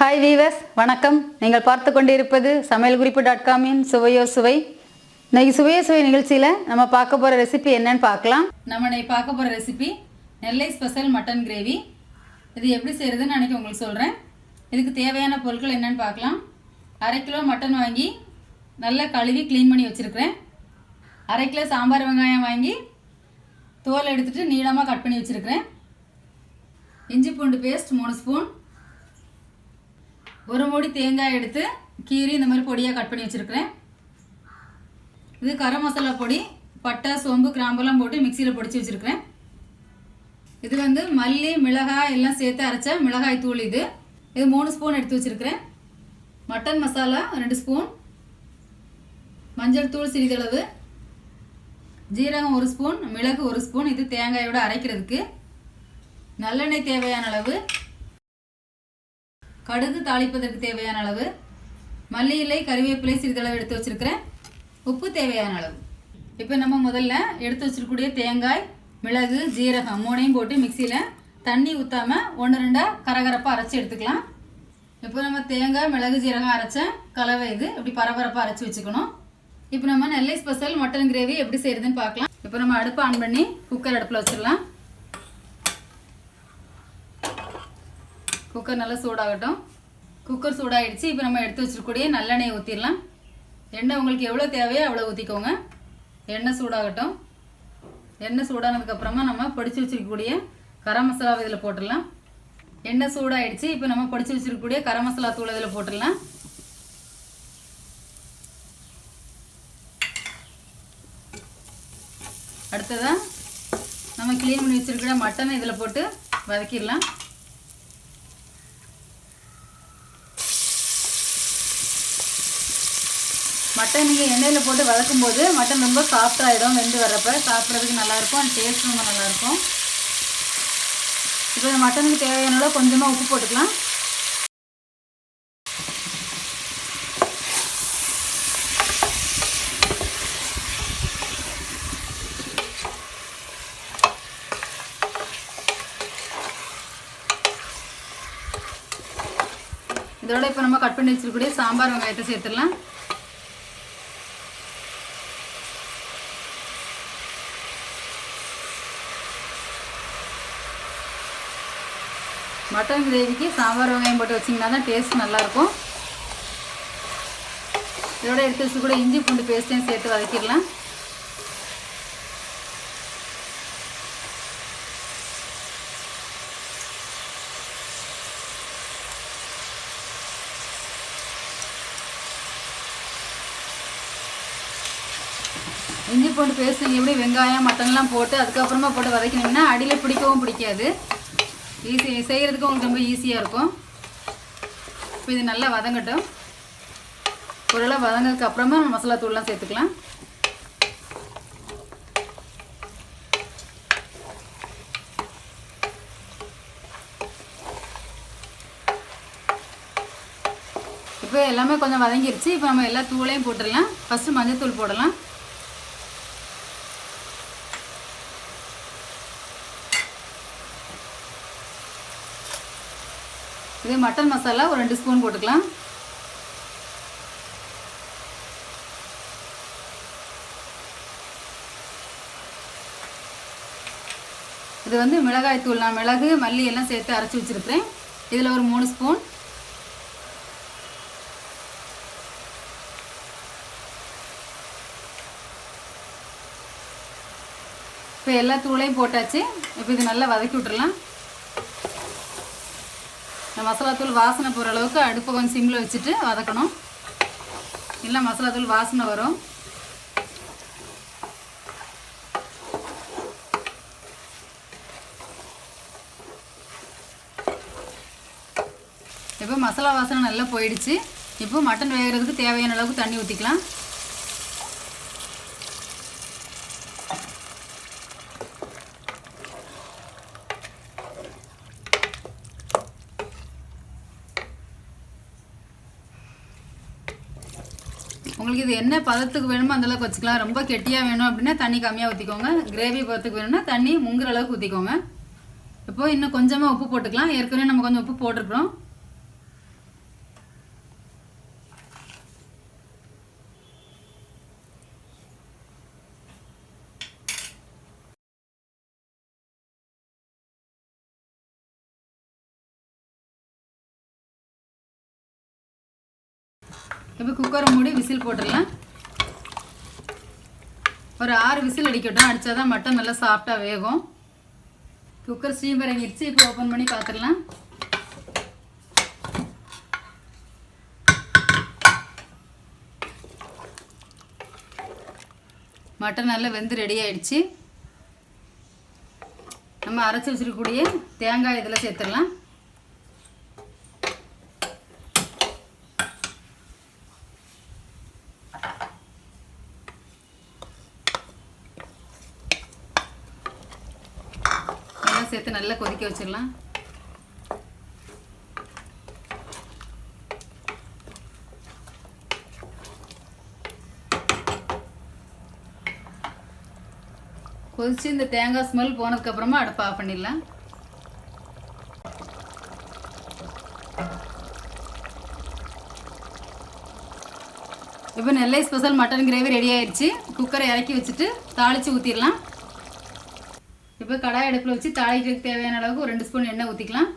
Hi viewers வணக்கம். நீங்கள் பார்த்து கொண்டிருப்பது சமையல் குறிப்பு டாட் காமின் சுவையோ சுவை. இன்னைக்கு சுவையோ சுவை நிகழ்ச்சியில் நம்ம பார்க்க போகிற ரெசிபி என்னன்னு பார்க்கலாம். நம்ம இன்னைக்கு பார்க்க போகிற recipe Nellai special mutton gravy இது எப்படி செய்கிறதுன்னு அன்றைக்கி உங்களுக்கு சொல்கிறேன் இதுக்கு தேவையான பொருட்கள் என்னன்னு பார்க்கலாம். அரை கிலோ மட்டன் வாங்கி நல்லா கழுவி க்ளீன் பண்ணி வச்சுருக்கிறேன். அரை கிலோ சாம்பார் வெங்காயம் வாங்கி தோல் எடுத்துகிட்டு நீளமாக கட் பண்ணி வச்சுருக்கிறேன். இஞ்சி பூண்டு பேஸ்ட் மூணு ஸ்பூன் ஒரு மூடி தேங்காய் எடுத்து கீறி இந்த மாதிரி பொடியாக கட் பண்ணி வச்சுருக்கிறேன். இது கரம் மசாலா பொடி பட்டை சோம்பு கிராம்பெல்லாம் போட்டு மிக்சியில் பொடிச்சு வச்சுருக்கிறேன். இது வந்து மல்லி மிளகாய் எல்லாம் சேர்த்து அரைச்ச மிளகாய் தூள் இது. இது மூணு ஸ்பூன் எடுத்து வச்சுருக்கிறேன். மட்டன் மசாலா ரெண்டு ஸ்பூன் மஞ்சள் தூள் சிறிதளவு. ஜீரகம் ஒரு ஸ்பூன் மிளகு ஒரு ஸ்பூன் இது தேங்காயோட அரைக்கிறதுக்கு. நல்லெண்ணெய் தேவையான அளவு. கடுகு தாளிப்பதற்கு தேவையான அளவு மல்லி இலை கறிவேப்பிலை சிறிதளவு எடுத்து வச்சிருக்கிறேன். உப்பு தேவையான அளவு. இப்போ நம்ம முதல்ல எடுத்து வச்சிருக்கக்கூடிய தேங்காய் மிளகு ஜீரகம் மூணையும் போட்டு மிக்சியில் தண்ணி ஊற்றாம ஒன்று ரெண்டாக கரகரப்பாக அரைச்சி எடுத்துக்கலாம். இப்போ நம்ம தேங்காய் மிளகு ஜீரகம் அரைச்ச கலவை இது இப்படி பரபரப்பாக அரைச்சி வச்சுக்கணும். இப்போ நம்ம நெல்லை ஸ்பெஷல் மட்டன் கிரேவி எப்படி செய்யறதுன்னு பார்க்கலாம். இப்போ நம்ம அடுப்பு ஆன் பண்ணி குக்கர் அடுப்பில் வச்சிடலாம். குக்கர் நல்லா சூடாகட்டும். குக்கர் சூடாகிடுச்சு இப்போ நம்ம எடுத்து வச்சிருக்கக்கூடிய நல்லெண்ணெய் ஊற்றிடலாம் எண்ணெய் உங்களுக்கு எவ்வளோ தேவையோ அவ்வளோ ஊற்றிக்கோங்க எண்ணெய் சூடாகட்டும். எண்ணெய் சூடானதுக்கப்புறமா நம்ம பொடிச்சு வச்சிருக்கக்கூடிய கரம் மசாலாவை இதில் போட்டுடலாம். எண்ணெய் சூடாயிடுச்சு. இப்போ நம்ம பொடிச்சு வச்சிருக்கக்கூடிய கரம் மசாலா தூள் இதில் போட்டுடலாம். அடுத்ததாக நம்ம க்ளீன் பண்ணி வச்சுருக்கிற மட்டனை இதில் போட்டு வதக்கிடலாம். மட்டன் நீங்கள் எண்ணெயில் போட்டு வதக்கும் போது மட்டன் ரொம்ப சாஃப்டாகிடும் வெந்து வரப்போ சாப்பிட்றதுக்கு நல்லாயிருக்கும் டேஸ்ட் ரொம்ப நல்லாயிருக்கும். இப்போ மட்டனுக்கு தேவையான கொஞ்சமாக உப்பு போட்டுக்கலாம். இதோட இப்போ நம்ம கட் பண்ணி வச்சுருக்கூடிய சாம்பார் வெங்காயத்தை சேர்த்துடலாம். மட்டன் கிரேவிக்கு சாம்பார் வெங்காயம் போட்டு வச்சிங்கன்னா தான் டேஸ்ட் நல்லாயிருக்கும். இதோட எடுத்து வச்சு கூட இஞ்சி பூண்டு பேஸ்ட்டையும் சேர்த்து வதக்கிடலாம். இஞ்சி பூண்டு பேஸ்ட் நீங்கள் எப்படி வெங்காயம் மட்டன்லாம் போட்டு அதுக்கப்புறமா போட்டு வதக்கினீங்கன்னா அடியில் பிடிக்கவும் பிடிக்காது. ஈஸி செய்கிறதுக்கு உங்களுக்கு ரொம்ப ஈஸியாக இருக்கும். இப்போ இது நல்லா வதங்கட்டும். ஓரளவு வதங்கிறதுக்கு அப்புறமா நம்ம மசாலா தூள்லாம் சேர்த்துக்கலாம். இப்போ எல்லாமே கொஞ்சம் வதங்கிருச்சு. இப்போ நம்ம எல்லா தூளையும் போட்டுடலாம். ஃபஸ்ட்டு மஞ்சள் தூள் போடலாம். இது மட்டன் மசாலா ஒரு ரெண்டு ஸ்பூன் போட்டுக்கலாம். இது வந்து மிளகாய் தூள். நான் மிளகு மல்லி எல்லாம் சேர்த்து அரைச்சி வச்சுருக்கிறேன். இதில் ஒரு மூணு ஸ்பூன். இப்போ எல்லா தூளையும் போட்டாச்சு. இப்போ இது நல்லா வதக்கி விட்டுறலாம். இந்த மசாலா தூள் வாசனை போகிற அளவுக்கு அடுப்பை கொஞ்சம் சிம்மில் வச்சுட்டு வதக்கணும். இல்லை மசாலா தூள் வாசனை வரும். இப்போ மசாலா வாசனை நல்லா போயிடுச்சு. இப்போ மட்டன் வேகிறதுக்கு தேவையான அளவுக்கு தண்ணி ஊற்றிக்கலாம் உங்களுக்கு இது என்ன பதத்துக்கு வேணுமோ அந்தளவுக்கு வச்சுக்கலாம். ரொம்ப கெட்டியாக வேணும் அப்படின்னா தண்ணி கம்மியாக ஊற்றிக்கோங்க கிரேவி பதத்துக்கு வேணும்னா தண்ணி முங்குற அளவுக்கு ஊற்றிக்கோங்க இப்போது இன்னும் கொஞ்சமாக உப்பு போட்டுக்கலாம். ஏற்கனவே நம்ம கொஞ்சம் உப்பு போட்டிருக்கிறோம். இப்போ குக்கரை மூடி விசில் போட்டுடலாம். ஒரு ஆறு விசில் அடிக்கட்டும். அடித்தா தான் மட்டன் நல்லா சாஃப்டாக வேகும். குக்கர் ஸ்டீம் இறங்கிடுச்சு இப்போ ஓப்பன் பண்ணி பார்த்துடலாம். மட்டன் நல்லா வெந்து ரெடி ஆயிடுச்சு. நம்ம அரைச்சி வச்சிருக்கக்கூடிய தேங்காய் இதில் சேர்த்துடலாம். எல்லாம் சேர்த்து நல்லா கொதிக்க வச்சிடலாம். கொதிச்சு இந்த தேங்காய் ஸ்மெல் போனதுக்கப்புறமா அடுப்பு ஆஃப் பண்ணிடலாம். இப்போ Nellai special mutton gravy ready ஆயிடுச்சு. குக்கரை இறக்கி வச்சுட்டு தாளித்து ஊற்றிடலாம் இப்போ கடாய் அடுப்பில் வச்சு தாளிக்கிறதுக்கு தேவையான அளவுக்கு ஒரு ரெண்டு ஸ்பூன் எண்ணெய் ஊற்றிக்கலாம்.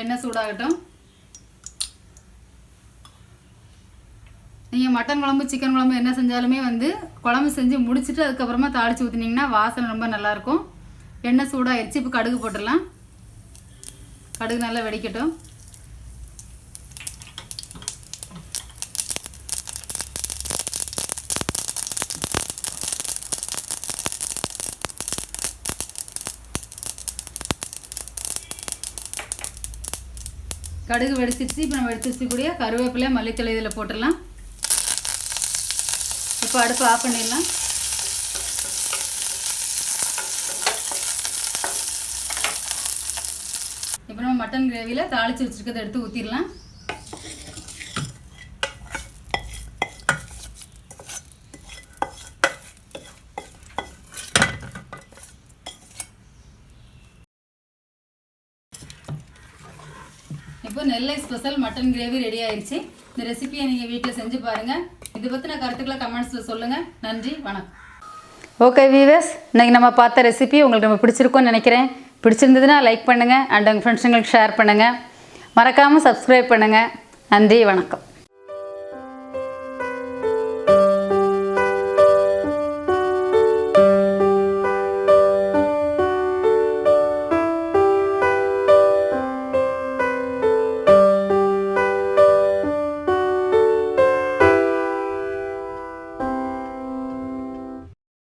எண்ணெய் சூடாகட்டும். நீங்கள் மட்டன் குழம்பு சிக்கன் குழம்பு என்ன செஞ்சாலுமே வந்து குழம்பு செஞ்சு முடிச்சுட்டு அதுக்கப்புறமா தாளித்து ஊற்றினீங்கன்னா வாசனை ரொம்ப நல்லாயிருக்கும். எண்ணெய் சூடாகிடுச்சு இப்போ கடுகு போட்டுடலாம். கடுகு நல்லா வெடிக்கட்டும். கடுகு வெடிச்சிருச்சு. இப்போ நம்ம எடுத்து வச்சுக்கூடிய கருவேப்பிலை மல்லித்தலை இதில் போட்டுடலாம். இப்போ அடுப்பு ஆஃப் பண்ணிடலாம். இப்போ நம்ம மட்டன் கிரேவியில் தாளித்து வச்சுருக்கிறத எடுத்து ஊற்றிடலாம் இப்போ Nellai special mutton gravy ready ஆயிடுச்சு இந்த ரெசிபியை நீங்கள் வீட்டில் செஞ்சு பாருங்கள் இதை பற்றின கருத்துக்களை கமெண்ட்ஸில் சொல்லுங்கள் நன்றி வணக்கம். ஓகே வீவர்ஸ் இன்றைக்கி நம்ம பார்த்த ரெசிபி உங்களுக்கு நம்ம பிடிச்சிருக்கோன்னு நினைக்கிறேன். பிடிச்சிருந்ததுன்னா லைக் பண்ணுங்கள் அண்ட் உங்கள் ஃப்ரெண்ட்ஸுங்களுக்கு ஷேர் பண்ணுங்கள் மறக்காமல் சப்ஸ்கிரைப் பண்ணுங்கள் நன்றி வணக்கம்.